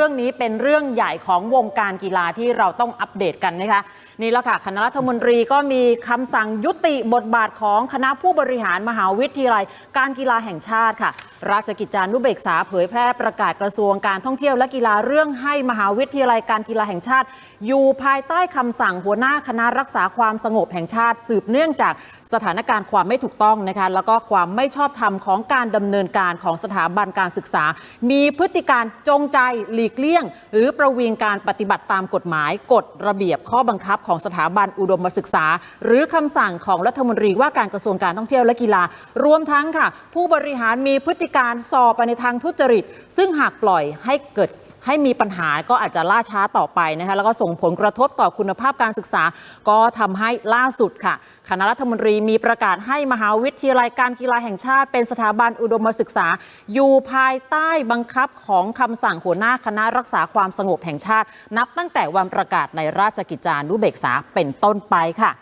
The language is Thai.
รื่องนี้เป็นเรื่องใหญ่ของวงการกีฬาที่เราต้องอัปเดตกันนะคะนี่แหละค่ะคณะรัฐมนตรีก็มีคำสั่งยุติบทบาทของคณะผู้บริหารมหาวิทยาลัย การกีฬาแห่งชาติค่ะ ราชกิจจานุเบกษาเผยแพร่ประกาศกระทรวงการท่องเที่ยวและกีฬาเรื่องให้มหาวิทยาลัยการกีฬาแห่งชาติ อยู่ภายใต้คำสั่งหัวหน้าคณะรักษาความสงบแห่งชาติ สืบเนื่องจากสถานการณ์ความไม่ถูกต้องนะคะแล้วก็ความไม่ชอบธรรมของการดำเนินการของสถาบันการศึกษา มีพฤติการจงใจหลีกเลี่ยง หรือประวิงการปฏิบัติตามกฎหมายกฎระเบียบข้อบังคับของสถาบันอุดมศึกษา หรือคำสั่งของรัฐมนตรีว่าการกระทรวงการท่องเที่ยวและกีฬา รวมทั้งค่ะ ผู้บริหารมีพฤติการสอบไปในทางทุจริต ซึ่งหากปล่อยให้เกิด ให้มีปัญหาก็อาจจะล่าช้าต่อไปนะคะแล้วก็ส่งผลกระทบต่อคุณภาพการศึกษา ก็ทำให้ล่าสุดค่ะ คณะรัฐมนตรีมีประกาศให้มหาวิทยาลัยการกีฬาแห่งชาติ เป็นสถาบันอุดมศึกษา อยู่ภายใต้บังคับของคำสั่งหัวหน้าคณะรักษาความสงบแห่งชาติ นับตั้งแต่วันประกาศในราชกิจจานุเบกษาเป็นต้นไปค่ะ